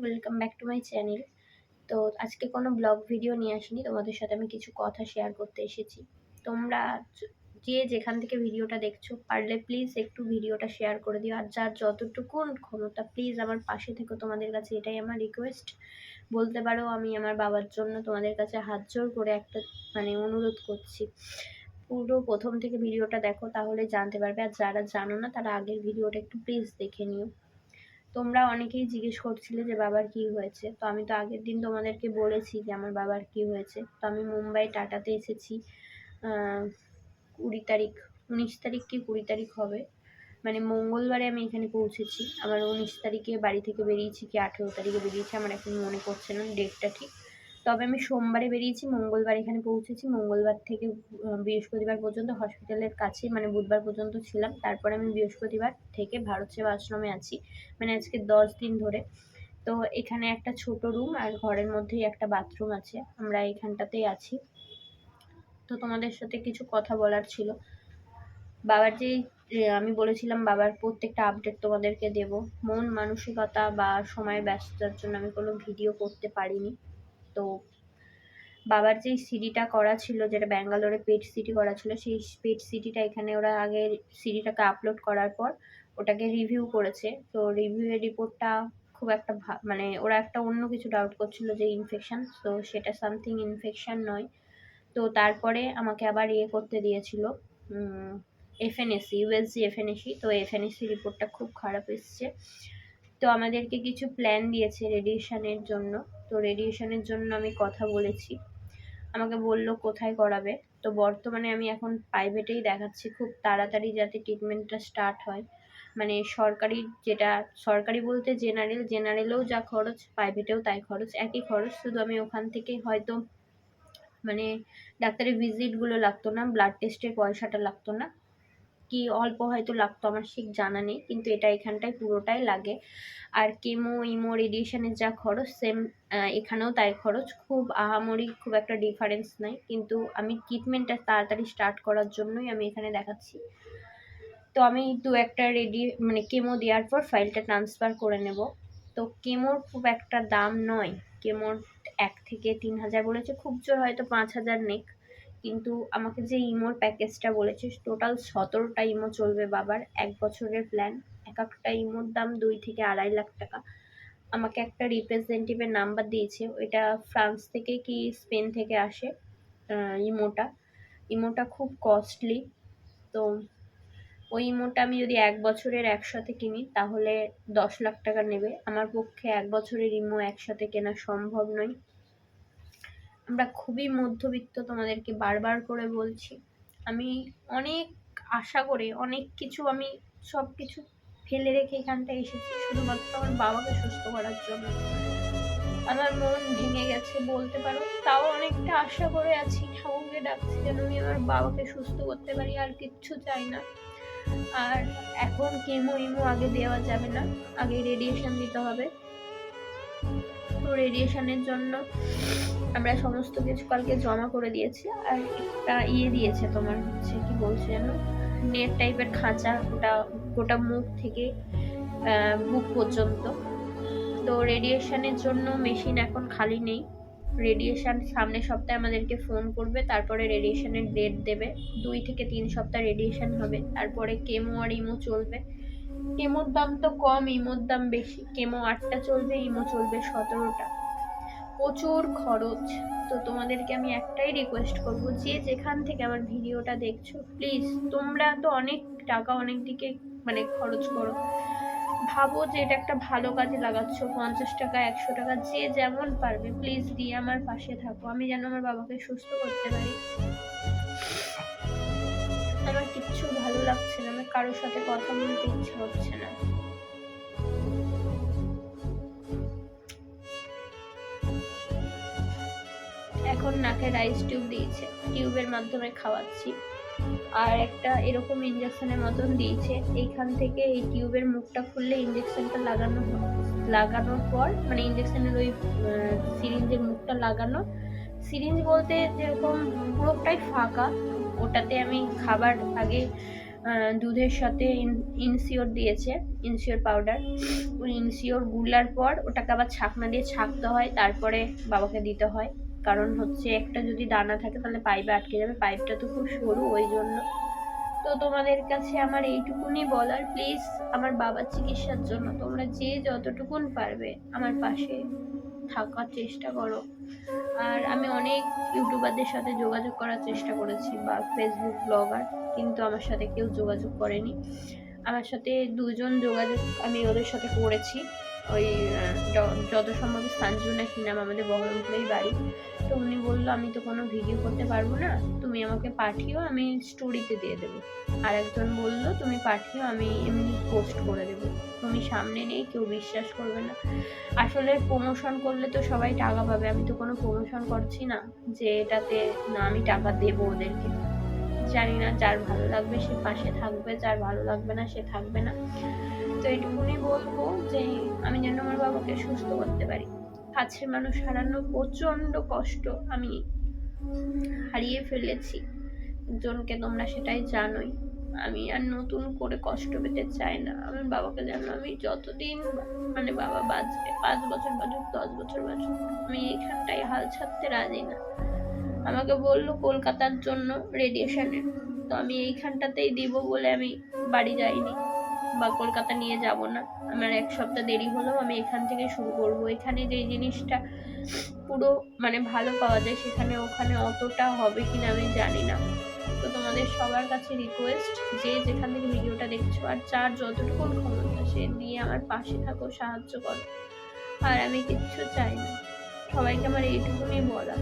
Welcome back to my channel তো আজকে কোনো ব্লগ ভিডিও নিয়ে আসিনি, তোমাদের সাথে আমি কিছু কথা শেয়ার করতে এসেছি। তোমরা যে যেখান থেকে ভিডিওটা দেখছ, পারলে প্লিজ একটু ভিডিওটা শেয়ার করে দিও। আর যার যতটুকুন ক্ষমতা প্লিজ আমার পাশে থেকো। তোমাদের কাছে এটাই আমার রিকোয়েস্ট বলতে পারো, আমি আমার বাবার জন্য তোমাদের কাছে হাত জোর করে একটা মানে অনুরোধ করছি। পুরো প্রথম থেকে ভিডিওটা দেখো, তাহলে জানতে পারবে। আর যারা জানো না, তারা আগের ভিডিওটা একটু প্লিজ দেখে নিও। তোমরা অনেকেই জিজ্ঞেস করছিলে যে, বাবার কি হয়েছে? তো আমি তো আগের দিন তোমাদেরকে বলেছি যে, আমার বাবার কি হয়েছে? তো আমি মুম্বাই টাটাতে এসেছি। কুড়ি তারিখ, উনিশ তারিখ কি কুড়ি তারিখ হবে? মানে মঙ্গলবারে আমি এখানে পৌঁছেছি। আমার উনিশ তারিখে বাড়ি থেকে বেরিয়েছি কি আঠেরো তারিখে বেরিয়েছি, আমার এখন মনে পড়ছে না, ডেটটা ঠিক। তবে আমি সোমবারে বেরিয়েছি, মঙ্গলবার এখানে পৌঁছেছি, মঙ্গলবার থেকে বৃহস্পতিবার পর্যন্ত হসপিটালের কাছে মানে বুধবার পর্যন্ত ছিলাম। তারপরে আমি বৃহস্পতিবার থেকে ভারত সেবা আশ্রমে আছি মানে আজকে দশ দিন ধরে। তো এখানে একটা ছোট রুম আর ঘরের মধ্যেই একটা বাথরুম আছে, আমরা এখানটাতেই আছি। তো তোমাদের সাথে কিছু কথা বলার ছিল। বাবার যে আমি বলেছিলাম বাবার প্রত্যেকটা আপডেট তোমাদেরকে দেব। মন, মানসিকতা বা সময়ের ব্যস্ততার জন্য আমি কোনো ভিডিও করতে পারিনি। তো বাবার যেই সিডিটা করা ছিল, যেটা ব্যাঙ্গালোরে পেট সিটি করা ছিল, সেই পেট সিটিটা এখানে ওরা আগে সিডিটাকে আপলোড করার পর ওটাকে রিভিউ করেছে। তো রিভিউয়ের রিপোর্টটা খুব একটা মানে ওরা একটা অন্য কিছু ডাউট করছিল যে ইনফেকশান তো সেটা সামথিং ইনফেকশান নয়। তো তারপরে আমাকে আবার ইয়ে করতে দিয়েছিল এফএনএসি ইউএসজি এফএনএসি তো এফএনএসি রিপোর্টটা খুব খারাপ এসছে। তো আমাদেরকে কিছু প্ল্যান দিয়েছে রেডিয়েশনের জন্য। তো রেডিয়েশনের জন্য আমি কথা বলেছি। আমাকে বলল কোথায় করাবে। তো বর্তমানে আমি এখন প্রাইভেটেই দেখাচ্ছি খুব তাড়াতাড়ি যাতে ট্রিটমেন্টটা স্টার্ট হয়। মানে সরকারি যেটা, সরকারি বলতে জেনারেল জেনারেলেও যা খরচ প্রাইভেটেও তাই খরচ, একই খরচ। শুধু আমি ওখান থেকে হয়তো মানে ডাক্তারের ভিজিটগুলো লাগতো না ব্লাড টেস্টের পয়সাটা লাগতো না। কি অল্প হয়তো লাগতো আমার ঠিক জানা নেই, কিন্তু এটা এখানটায় পুরোটাই লাগে। আর কেমো ইমো রেডিয়েশনের যা খরচ সেম এখানেও তাই খরচ। খুব আহামরি খুব একটা ডিফারেন্স নাই, কিন্তু আমি ট্রিটমেন্টটা তাড়াতাড়ি স্টার্ট করার জন্যই আমি এখানে দেখাচ্ছি। তো আমি দু একটা রেডি মানে কেমো দেওয়ার পর ফাইলটা ট্রান্সফার করে নেব। তো কেমোর খুব একটা দাম নয়। কেমোর এক থেকে তিন হাজার বলেছে, খুব জোর হয়তো পাঁচ হাজার নেক। কিন্তু আমাকে যে ইমোর প্যাকেজটা বলেছে টোটাল সতেরোটা ইমো চলবে বাবার, এক বছরের প্ল্যান এক একটা ইমোর দাম দুই থেকে আড়াই লাখ টাকা। আমাকে একটা রিপ্রেজেন্টেটিভের নাম্বার দিয়েছে, ওইটা ফ্রান্স থেকে কি স্পেন থেকে আসে ইমোটা। ইমোটা খুব কস্টলি তো ওই ইমোটা আমি যদি এক বছরের একসাথে কিনি, তাহলে দশ লাখ টাকা নেবে। আমার পক্ষে এক বছরের ইমো একসাথে কেনা সম্ভব নয়। আমরা খুবই মধ্যবিত্ত, তোমাদেরকে বারবার করে বলছি। আমি অনেক আশা করে, অনেক কিছু আমি সব কিছু ফেলে রেখে এখানটায় এসেছি, শুধুমাত্র আমার বাবাকে সুস্থ করার জন্য। আমার মন ভেঙে গেছে বলতে পারো, তাও অনেকটা আশা করে আছি, ঠাকুরকে ডাকছি যেন আমি আমার বাবাকে সুস্থ করতে পারি, আর কিচ্ছু চাই না। আর এখন কেমো ইমো আগে দেওয়া যাবে না, আগে রেডিয়েশন দিতে হবে। রেডিয়েশনের জন্য আমরা সমস্ত কিছু কালকে জমা করে দিয়েছি আর একটা ইয়ে দিয়েছে তোমার হচ্ছে কি বলছে যেন নেট টাইপের খাঁচা ওটা গোটা মুখ থেকে বুক পর্যন্ত। তো রেডিয়েশনের জন্য মেশিন এখন খালি নেই। রেডিয়েশন সামনের সপ্তাহে আমাদেরকে ফোন করবে, তারপরে রেডিয়েশনের ডেট দেবে। দুই থেকে তিন সপ্তাহ রেডিয়েশন হবে। তারপরে কেমো আর ইমো চলবে। কেমোর দাম তো কম, ইমোর দাম বেশি। কেমো আটটা চলবে, ইমো চলবে সতেরোটা। প্রচুর খরচ। তো তোমাদেরকে আমি একটাই রিকোয়েস্ট করব, যে যেখান থেকে আমার ভিডিওটা দেখছ প্লিজ তোমরা তো অনেক টাকা অনেক দিকে মানে খরচ করো। ভাবো যে এটা একটা ভালো কাজে লাগাচ্ছ, পঞ্চাশ টাকা, একশো টাকা, যে যেমন পারবে প্লিজ দিয়ে আমার পাশে থাকো। আমি যেন আমার বাবাকে সুস্থ করতে পারি। আমার কিচ্ছু ভালো লাগছে না আমার কারোর সাথে কথা বলতে ইচ্ছা হচ্ছে না। এখন নাকে রাইস টিউব দিয়েছে টিউবের মাধ্যমে খাওয়াচ্ছি। আর একটা এরকম ইঞ্জেকশনের মতন দিয়েছে, এইখান থেকে এই টিউবের মুখটা খুললে ইঞ্জেকশনটা লাগানো, লাগানোর পর মানে ইঞ্জেকশনের ওই সিরিঞ্জের মুখটা লাগানো সিরিঞ্জ বলতে যেরকম পুরোটাই ফাঁকা, ওটাতে আমি খাবার আগে দুধের সাথে ইনসিওর দিয়েছে, ইনসিওর পাউডার। ওই ইনসিওরগুলার পর ওটাকে আবার ছাকনা দিয়ে ছাকতে হয়, তারপরে বাবাকে দিতে হয়। কারণ হচ্ছে একটা যদি দানা থাকে তাহলে পাইপে আটকে যাবে, পাইপটা তো খুব সরু ওই জন্য। তো তোমাদের কাছে আমার এইটুকুনি বলার, প্লিজ আমার বাবার চিকিৎসার জন্য তোমরা যে যতটুকুন পারবে আমার পাশে থাকার চেষ্টা করো। আর আমি অনেক ইউটিউবারদের সাথে যোগাযোগ করার চেষ্টা করেছি বা ফেসবুক ব্লগার কিন্তু আমার সাথে কেউ যোগাযোগ করেনি। আমার সাথে দুজন যোগাযোগ আমি ওদের সাথে করেছি। ওই যত সম্ভব সঞ্জু নাকি নাম আমাদের বহরমপুরেই বাড়ি। তো উনি বলল, আমি তো কোনো ভিডিও করতে পারব না, তুমি আমাকে পাঠিও, আমি স্টোরিতে দিয়ে দেবো। আর একজন বলল, তুমি পাঠিও, আমি এমনি পোস্ট করে দেবো। তুমি সামনে নেই, কেউ বিশ্বাস করবে না। আসলে প্রমোশন করলে তো সবাই টাকা পাবে, আমি তো কোনো প্রমোশন করছি না যে এটাতে না আমি টাকা দেবো ওদেরকে। জানি না যার ভালো লাগবে সে পাশে থাকবে, যার ভালো লাগবে না সে থাকবে না। তো এটুকুনি বলব যে আমি যেন আমার বাবাকে সুস্থ করতে পারি। কাছের মানুষ হারানো প্রচণ্ড কষ্ট আমি হারিয়ে ফেলেছি। একজনকে তোমরা সেটাই জানোই। আমি আর নতুন করে কষ্ট পেতে চাই না। আমার বাবাকে যেন আমি যতদিন মানে বাবা বাঁচবে, পাঁচ বছর বাঁচুক, দশ বছর বাঁচুক, আমি এখানটাই হাল ছাড়তে রাজি না। আমাকে বলল কলকাতার জন্য রেডিয়েশনে তো আমি এইখানটাতেই দিব বলে আমি বাড়ি যাইনি। বা কলকাতা নিয়ে যাব না। আমার এক সপ্তাহ দেরি হলেও আমি এখান থেকে শুরু করব। এখানে যে জিনিসটা পুরো মানে ভালো পাওয়া যায়, সেখানে ওখানে অতটা হবে কিনা আমি জানি না। তো তোমাদের সবার কাছে রিকোয়েস্ট যে যেখান থেকে ভিডিওটা দেখছ, আর যার যতটুকু ক্ষমতা, সে দিয়ে আমার পাশে থাকো, সাহায্য করো। আর আমি কিচ্ছু চাই না। সবাইকে আমার এইটুকুনি বলা।